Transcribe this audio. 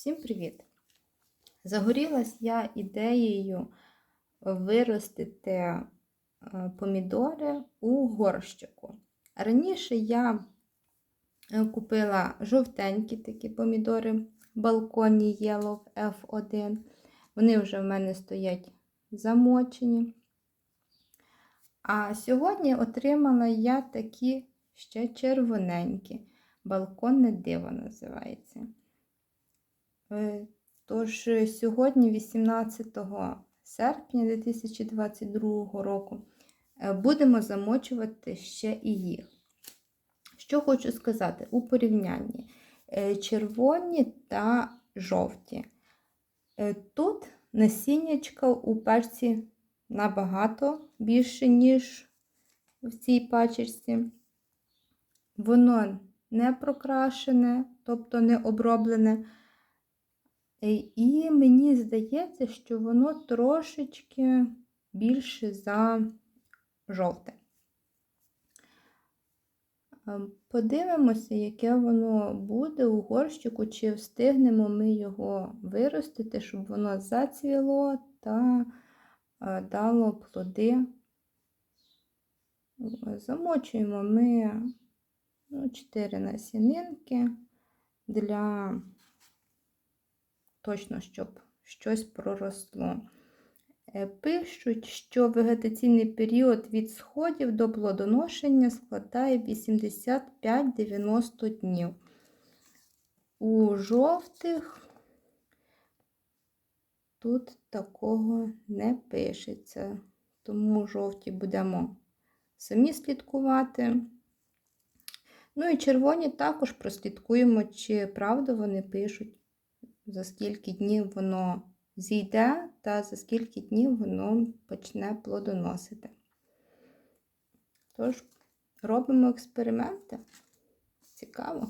Всім привіт! Загорілась я ідеєю виростити е, помідори у горщику. Раніше я е, купила жовтенькі такі помідори балконні Yellow F1. Вони вже в мене стоять замочені. А сьогодні отримала я такі ще червоненькі. Балконне диво називається. Е, Тож, сьогодні, 18 серпня 2022 року, е, будемо замочувати ще і їх. Що хочу сказати у порівнянні е, червоні та жовті. Тут насіннячка у перці набагато більше, ніж в цій пачечці. Воно не прокрашене, тобто не оброблене. І мені здається, що воно трошечки більше за жовте. Подивимося, яке воно буде у горщику, чи встигнемо ми його виростити, щоб воно зацвіло та дало плоди. Замочуємо ми ну, 4 насінинки для точно, щоб щось проросло. Пишуть, що вегетаційний період від сходів до плодоношення складає 85-90 днів. У жовтих тут такого не пишеться, тому жовті будемо самі слідкувати. Ну і червоні також прослідкуємо, чи правду вони пишуть за скільки днів воно зійде, та за скільки днів воно почне плодоносити. Тож, робимо експерименти. Цікаво.